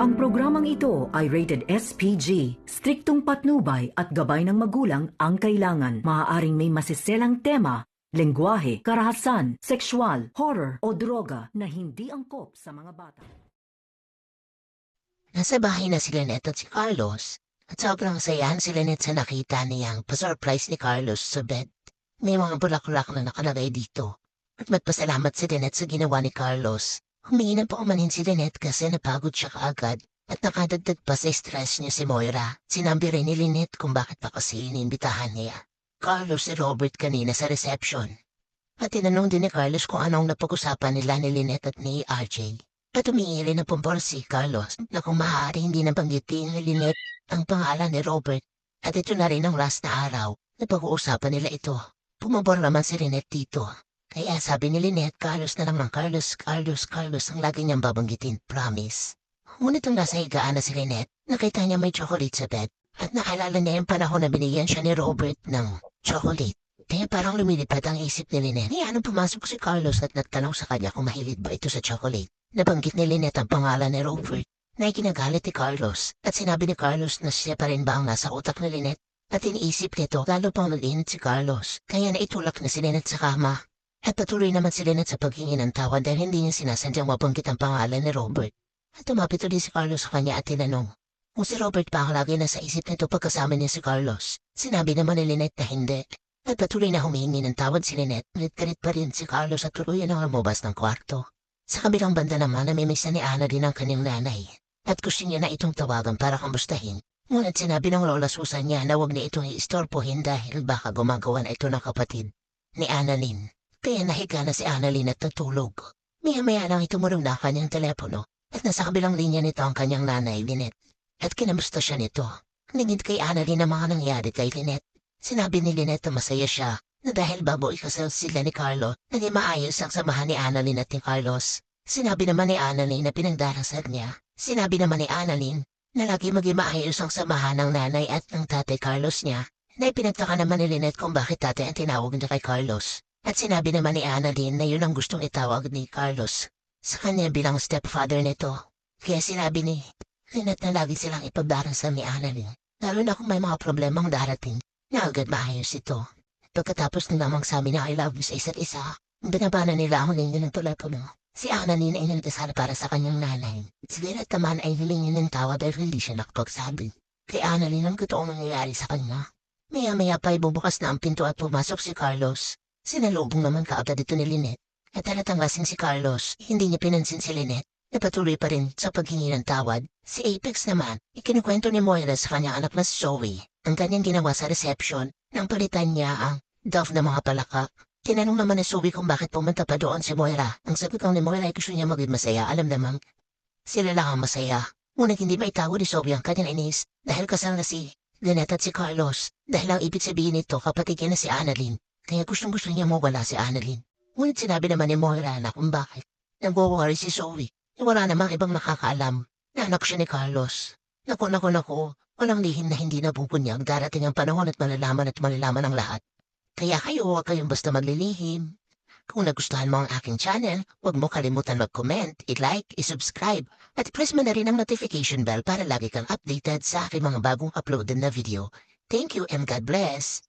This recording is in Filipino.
Ang programang ito ay rated SPG. Striktong patnubay at gabay ng magulang ang kailangan. Maaaring may masiselang tema, lengguwahe, karahasan, sexual, horror o droga na hindi angkop sa mga bata. Nasa bahay na si Lynette at si Carlos. At sobrang sayahan si Lynette sa nakita niyang pa-surprise ni Carlos sa bed. May mga bulaklak na nakalagay dito. At magpasalamat si Lynette sa ginawa ni Carlos. Humingi ng paumanhin si Lynette kasi napagod siya kaagad at nakadagdag pa sa stress niya si Moira. Sinabi rin ni Lynette kung bakit pa kasi inimbitahan niya. Carlos si Robert kanina sa reception. At tinanong din ni Carlos kung anong napag-usapan nila ni Lynette at ni RJ. At humingi rin ng pumpor si Carlos na kung maaari hindi nabanggitin ni Lynette ang pangalan ni Robert. At ito na rin ang last na araw na pag-uusapan nila ito. Pumabor naman si Lynette dito. Kaya sabi ni Lynette, Carlos na ng Carlos, Carlos, Carlos ang lagi niyang babanggitin, promise. Ngunit ang nasa higaan na si Lynette, nakita niya may chocolate sa bed at naalala niya yung panahon na binigyan siya ni Robert ng chocolate. Kaya parang lumilipad ang isip ni Lynette. Kaya anong pumasok si Carlos at nagtanong sa kanya kung mahilig ba ito sa chocolate. Nabanggit ni Lynette ang pangalan ni Robert na ikinagalit ni Carlos at sinabi ni Carlos na siya pa rin ba ang nasa utak ni Lynette at iniisip nito lalo pang nag si Carlos kaya naitulak na si Lynette sa kama at patuloy naman si Lynette sa paghingi ng dahil hindi niya sinasadyang mabanggit ang pangalan ni Robert. At tumapit ulit si Carlos sa kanya at tinanong kung si Robert pa lagi nasa isip nito pagkasama niya si Carlos. Sinabi naman ni Lynette na hindi. At patuloy na humingi ng tawad si Lynette. Nagkarit pa rin si Carlos at tuluyan ang lumabas ng kwarto. Sa kabilang banda naman namimisa ni Ana din ang kanyang nanay. At gusto niya na itong tawagan para kamustahin. Ngunit sinabi ng lola Susan niya na huwag na itong iistorpohin dahil baka gumagawa na ito ng kapatid ni Annalyn. Kaya nahiga na si Annalyn at natulog. Maya-maya nang itumulong na ang kanyang telepono at nasa kabilang linya nito ang kanyang nanay, Lynette. At kinamusta siya nito. Ningid kay Annalyn ang mga nangyari kay Lynette. Sinabi ni Lynette na masaya siya na dahil bago ikasal sila ni Carlo, naging maayos ang samahan ni Annalyn at ni Carlos. Sinabi naman ni Annalyn na pinagdarasal niya. Sinabi naman ni Annalyn na lagi maging maayos ang samahan ng nanay at ng tatay Carlos niya na ipinagtaka naman ni Lynette kung bakit tatay ang tinawag niya kay Carlos. At sinabi naman ni Annalyn na yun ang gustong itawag ni Carlos sa kanya bilang stepfather nito. Kaya sinabi ni Lynette na lagi silang ipagdarasal ni Annalyn. Lalo na kung may mga problemang darating na agad maayos ito. Pagkatapos na lamang sabi na I love you sa isa't isa, binabana nila ang linya ng telepono. Si Annalyn ay nagdasal para sa kanyang nanay. Si Lynette naman ay hilingin ng tawa dahil hindi siya nakapagsabi. Kay Annalyn ang totoong nangyayari sa kanya. Maya-maya pa ay bubukas na ang pinto at pumasok si Carlos. Sinalubong naman kaagad ito ni Lynette. At halatang lasing si Carlos, hindi niya pinansin si Lynette. Napatuloy pa rin sa paghingi ng tawad. Si Apex naman, ikinukwento ni Moira sa kanyang anak na si Zoe ang kanyang ginawa sa reception nang palitan niya ang Dove na mga palaka. Tinanong naman ni Zoe kung bakit pumunta pa doon si Moira. Ang sagot ng ni Moira ay gusto niya maging masaya. Alam namang sila lang ang masaya. Ngunit hindi maitago ni Zoe ang kanyang inis dahil kasal na si Lynette at si Carlos. Dahil ang ibig sabihin nito kapatid niya na si Annalyn. Kaya gustong gusto niya mawala si Annalyn. Ngunit sinabi naman ni Moira na kung bakit nagwo-worry si Zoe. Na wala namang ibang nakakaalam na anak siya ni Carlos. Naku, naku, naku. Walang lihim na hindi nabubunyag darating ang panahon at malalaman at malalaman ang lahat. Kaya kayo huwag kayong basta maglilihim. Kung nagustuhan mo ang aking channel, huwag mo kalimutan mag-comment, i-like, i-subscribe, at press mo na rin ang notification bell para lagi kang updated sa aking mga bagong uploaded na video. Thank you and God bless!